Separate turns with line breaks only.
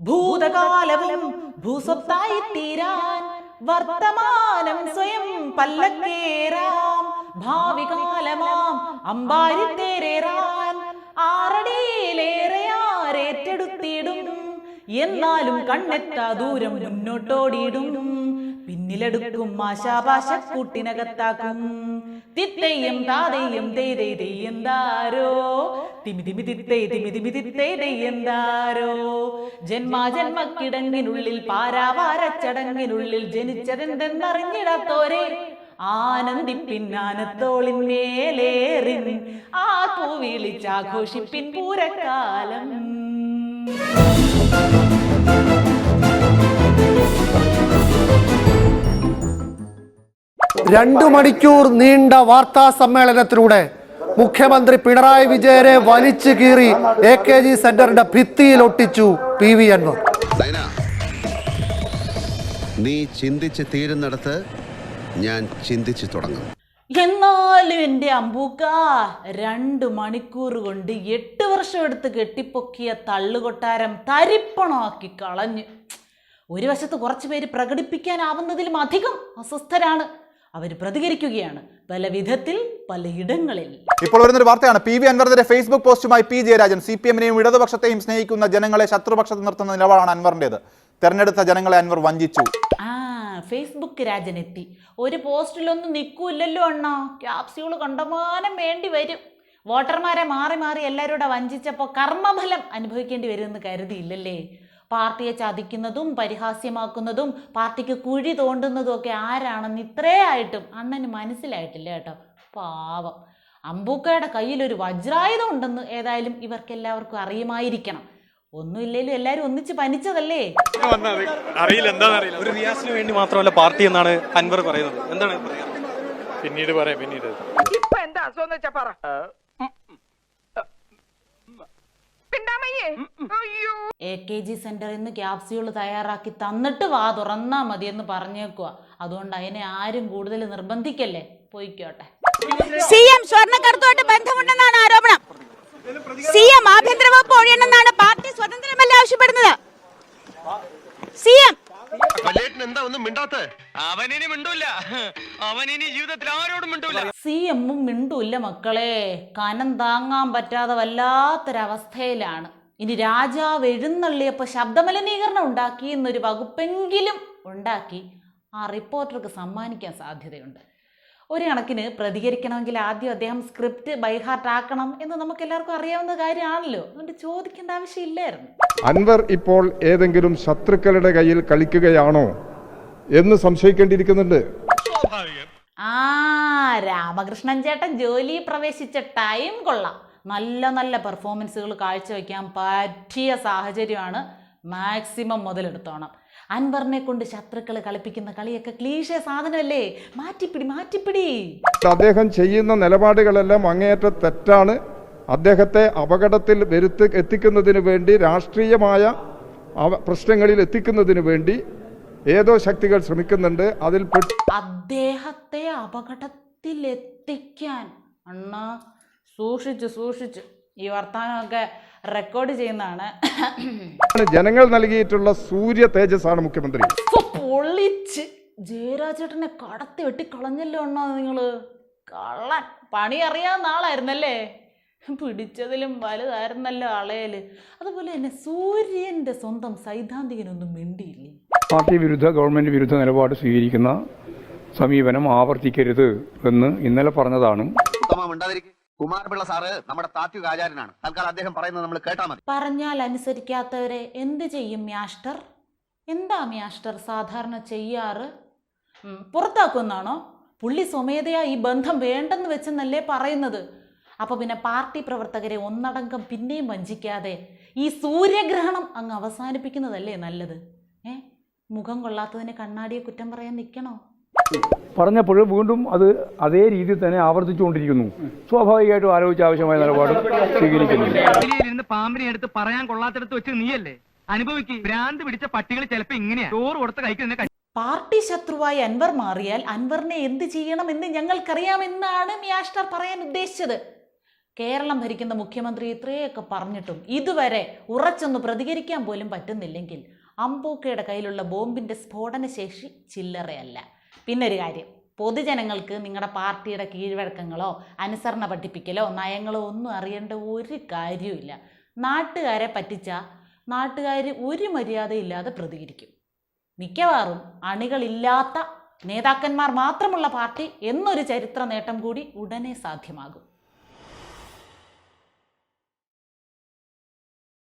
ഭൂതകാലവും ഭൂസ്വത്തായി തീരാൻ വർത്തമാനം സ്വയം പല്ലക്കേറാം. ഭാവി ഭാവികാലമാം തേരേറാൻ ആറടിയിലേറെയാരേറ്റെടുത്തിടും. എന്നാലും കണ്ണെത്താ ദൂരം മുന്നോട്ടോടിയിടും. പിന്നിലെടുക്കും ആശാഭാഷ കൂട്ടിനകത്താക്കും തിത്തയ്യം താതയ്യം തേതേ തെയ്യന്താരോ തിമിതിമി തിമി തിത്തേ തിമിതിമി തിമി തിത്തേ തെയ്യന്താരോ ജന്മാ ജന്മക്കിടങ്ങിനുള്ളിൽ പാരാവാരച്ചടങ്ങിനുള്ളിൽ ജനിച്ചതെന്തെന്നറിഞ്ഞിടത്തോരെ? ആനന്ദിപ്പിന്നാനത്തോളിന്മേലേറി ആ പൂവിളിച്ചാഘോഷിപ്പിൻ പൂരക്കാലം
രണ്ടു മണിക്കൂർ നീണ്ട വാർത്താ സമ്മേളനത്തിലൂടെ മുഖ്യമന്ത്രി പിണറായി വിജയനെ വലിച്ചു കീറി എ കെ ജി സെന്ററിന്റെ ഭിത്തിയിൽ ഒട്ടിച്ചു പി വി അൻവർ.
നീ ചിന്തിച്ച് തീരുന്നിടത്ത് ഞാൻ ചിന്തിച്ചു തുടങ്ങും.
എന്നാലും എന്റെ അമ്പൂക്ക രണ്ട് മണിക്കൂർ കൊണ്ട് എട്ട് വർഷം എടുത്ത് കെട്ടിപ്പൊക്കിയ തള്ളുകൊട്ടാരം തരിപ്പണമാക്കി കളഞ്ഞു. ഒരു വശത്ത് കുറച്ച് പേര് പ്രകടിപ്പിക്കാനാവുന്നതിലും അധികം അസ്വസ്ഥരാണ്. അവർ പ്രതികരിക്കുകയാണ്. പല വിധത്തിൽ പലയിടങ്ങളിൽ
ഇപ്പോൾ വരുന്നൊരു വാർത്തയാണ്. പി വി അൻവറിന്റെ ഫേസ്ബുക്ക് പോസ്റ്റുമായി പി ജയരാജൻ സി പി എമ്മിനെയും ഇടതുപക്ഷത്തെയും സ്നേഹിക്കുന്ന ജനങ്ങളെ ശത്രുപക്ഷത്ത് നിർത്തുന്ന നിലപാടാണ് അൻവറിന്റേത് തെരഞ്ഞെടുത്ത ജനങ്ങളെ അൻവർ വഞ്ചിച്ചു.
ആ ഫേസ്ബുക്ക് രാജനെത്തി. ഒരു പോസ്റ്റിലൊന്നും നിൽക്കൂല്ലല്ലോ അണ്ണാ. ക്യാപ്സ്യൂൾ കണ്ടമാനം വേണ്ടി വരും. വോട്ടർമാരെ മാറി മാറി എല്ലാവരോടെ വഞ്ചിച്ചപ്പോൾ കർമ്മഫലം അനുഭവിക്കേണ്ടി വരുമെന്ന് കരുതിയില്ലല്ലേ? പാർട്ടിയെ ചതിക്കുന്നതും പരിഹാസ്യമാക്കുന്നതും പാർട്ടിക്ക് കുഴി തോണ്ടുന്നതും ഒക്കെ ആരാണെന്ന് ഇത്രയായിട്ടും അണ്ണന് മനസ്സിലായിട്ടില്ല കേട്ടോ. പാവം. അമ്പൂക്കയുടെ കയ്യിലൊരു വജ്രായുധം ഉണ്ടെന്ന് ഏതായാലും ഇവർക്കെല്ലാവർക്കും അറിയുമായിരിക്കണം. ഒന്നുമില്ലേലും എല്ലാവരും ഒന്നിച്ച് പനിച്ചതല്ലേ?
അറിയില്ല എന്താണെന്നറിയില്ല
ഒരു റിയാസിന് വേണ്ടി മാത്രമല്ല പാർട്ടി എന്നാണ് അൻവർ പറയുന്നത്. എന്താണ് പറയാ
പിന്നീട് പറയാം പിന്നീട്.
ഇപ്പൊ എന്താ അസുഖം വെച്ചാ പറ. പിണ്ടാമയ്യേ.
എ കെ ജി സെന്ററിൽ നിന്ന് ക്യാപ്സ്യൂൾ തയ്യാറാക്കി തന്നിട്ട് വാ തുറന്നാൽ മതിയെന്ന് എന്ന് പറഞ്ഞേക്കുക അതുകൊണ്ട് അതിനെ ആരും കൂടുതൽ നിർബന്ധിക്കല്ലേ? പോയിക്കോട്ടെ.
സി എം സ്വർണക്കടത്തുമായിട്ട് ബന്ധമുണ്ടെന്നാണ് ആരോപണം. സി എം ആഭ്യന്തര വകുപ്പ് ഒഴിയണമെന്നാണ് പാർട്ടി സ്വതന്ത്രമല്ല ആവശ്യപ്പെടുന്നത്. സി എം
എന്താ ഒന്നും മിണ്ടാത്ത?
അവനിനി മിണ്ടൂല. അവനിനി ജീവിതത്തിൽ ആരോടും മിണ്ടൂല.
സി എമ്മും മിണ്ടൂല്ല മക്കളെ. കനം താങ്ങാൻ പറ്റാതെ വല്ലാത്തൊരവസ്ഥയിലാണ്. ഇനി രാജാവ് എഴുന്നള്ളിയപ്പോൾ ശബ്ദമലിനീകരണം ഉണ്ടാക്കി എന്നൊരു വകുപ്പെങ്കിലും ഉണ്ടാക്കി ആ റിപ്പോർട്ടർക്ക് സമ്മാനിക്കാൻ സാധ്യതയുണ്ട്. ഒരു കണക്കിന് പ്രതികരിക്കണമെങ്കിൽ ആദ്യം അദ്ദേഹം സ്ക്രിപ്റ്റ് ബൈഹാർട്ട് ആക്കണം എന്ന് നമുക്ക് എല്ലാവർക്കും അറിയാവുന്ന കാര്യമാണല്ലോ. അതുകൊണ്ട് ചോദിക്കേണ്ട ആവശ്യമില്ലായിരുന്നു.
അൻവർ ഇപ്പോൾ ഏതെങ്കിലും ശത്രുക്കളുടെ കയ്യിൽ കളിക്കുകയാണോ എന്ന് സംശയിക്കേണ്ടിയിരിക്കുന്നുണ്ട്.
ആ രാമകൃഷ്ണൻ ചേട്ടൻ ജോലി പ്രവേശിച്ച ടൈം കൊള്ളാം. നല്ല നല്ല പെർഫോമൻസുകൾ കാഴ്ചവെക്കാൻ പറ്റിയ സാഹചര്യമാണ് മാക്സിമം മുതലെടുത്തോണം. അൻവറിനെ കൊണ്ട് ശത്രുക്കൾ കളിപ്പിക്കുന്ന കളിയൊക്കെ ക്ലീശ സാധനമല്ലേ? മാറ്റിപ്പിടി മാറ്റിപ്പിടി.
അദ്ദേഹം ചെയ്യുന്ന നിലപാടുകളെല്ലാം അങ്ങേയറ്റ തെറ്റാണ്. അദ്ദേഹത്തെ അപകടത്തിൽ വരുത്തി എത്തിക്കുന്നതിന് വേണ്ടി രാഷ്ട്രീയമായ പ്രശ്നങ്ങളിൽ എത്തിക്കുന്നതിന് വേണ്ടി ഏതോ ശക്തികൾ ശ്രമിക്കുന്നുണ്ട്. അതിൽ അദ്ദേഹത്തെ
അദ്ദേഹത്തെ അപകടത്തിലെത്തിക്കാൻ അണ്ണ സൂക്ഷിച്ചു സൂക്ഷിച്ചു. ഈ വർത്തമാനമൊക്കെ റെക്കോർഡ് ചെയ്യുന്നതാണ്.
ജനങ്ങൾ നൽകിയിട്ടുള്ള സൂര്യ തേജസ് ആണ്
മുഖ്യമന്ത്രി പൊള്ളിച്ച്. ജയരാജേട്ടനെ കടത്തി വെട്ടി കളഞ്ഞല്ലോ ഉണ്ടോ നിങ്ങൾ. കള്ളൻ. പണി അറിയാവുന്ന ആളായിരുന്നല്ലേ? പിടിച്ചതിലും വലുതായിരുന്നല്ലോ ആളേൽ അതുപോലെ തന്നെ സൂര്യന്റെ സ്വന്തം സൈദ്ധാന്തികനൊന്നും മിണ്ടിയില്ലേ?
പാർട്ടി വിരുദ്ധ ഗവൺമെന്റ് വിരുദ്ധ നിലപാട് സ്വീകരിക്കുന്ന സമീപനം ആവർത്തിക്കരുത് എന്ന് ഇന്നലെ പറഞ്ഞതാണ്.
കുമാരപിള്ള സാറ് നമ്മുടെ താത്വിക ആചാര്യനാണ്. തൽക്കാലം അദ്ദേഹം പറയുന്നത് നമ്മൾ കേട്ടാ മതി.
പറഞ്ഞാൽ അനുസരിക്കാത്തവരെ എന്ത് ചെയ്യും മ്യാസ്റ്റർ എന്താ മ്യാസ്റ്റർ സാധാരണ ചെയ്യാറ്? പുറത്താക്കുന്നാണോ? പുള്ളി സ്വമേധയാ ഈ ബന്ധം വേണ്ടെന്ന് വെച്ചെന്നല്ലേ പറയുന്നത്. അപ്പോൾ പിന്നെ പാർട്ടി പ്രവർത്തകരെ ഒന്നടങ്കം പിന്നെയും വഞ്ചിക്കാതെ ഈ സൂര്യഗ്രഹണം അങ്ങ് അവസാനിപ്പിക്കുന്നതല്ലേ നല്ലത്? ഏ? മുഖം കൊള്ളാത്തതിനെ കണ്ണാടിയെ കുറ്റം പറയാൻ നിൽക്കണോ
പറഞ്ഞപ്പോൾ വീണ്ടും അത് അതേ രീതിയിൽ തന്നെ ആവർത്തിച്ചുകൊണ്ടിരിക്കുന്നു. സ്വാഭാവികമായിട്ടും ആലോചിച്ച് ആവശ്യമായ നിലപാട്
സ്വീകരിക്കുന്നു. പാമ്പിനെ എടുത്ത് പറയാൻ കൊള്ളാത്തടത്ത് വെച്ച് നീയല്ലേ? അനുഭവിക്ക്. ഭ്രാന്ത് പിടിച്ച പട്ടികൾ ചിലപ്പോ ഇങ്ങനെയാ. ചോറ് കൊടുത്ത് കഴിക്കുന്ന
പാർട്ടി ശത്രുവായി അൻവർ മാറിയാൽ അൻവറിനെ എന്ത് ചെയ്യണം എന്ന് ഞങ്ങൾക്കറിയാമെന്നാണ് മ്യാസ്റ്റർ പറയാൻ ഉദ്ദേശിച്ചത്. കേരളം ഭരിക്കുന്ന മുഖ്യമന്ത്രി ഇത്രയൊക്കെ പറഞ്ഞിട്ടും ഇതുവരെ ഉറച്ചൊന്ന് പ്രതികരിക്കാൻ പോലും പറ്റുന്നില്ലെങ്കിൽ അമ്പൂക്കയുടെ കയ്യിലുള്ള ബോംബിന്റെ സ്ഫോടനശേഷി ചില്ലറയല്ല. പിന്നെ ഒരു കാര്യം. പൊതുജനങ്ങൾക്ക് നിങ്ങളുടെ പാർട്ടിയുടെ കീഴ്വഴക്കങ്ങളോ അനുസരണ പഠിപ്പിക്കലോ നയങ്ങളോ ഒന്നും അറിയേണ്ട ഒരു കാര്യവുമില്ല. നാട്ടുകാരെ പറ്റിച്ച നാട്ടുകാർ ഒരു മര്യാദയില്ലാതെ പ്രതികരിക്കും. മിക്കവാറും അണികളില്ലാത്ത നേതാക്കന്മാർ മാത്രമുള്ള പാർട്ടി എന്നൊരു ചരിത്ര നേട്ടം കൂടി ഉടനെ സാധ്യമാകും.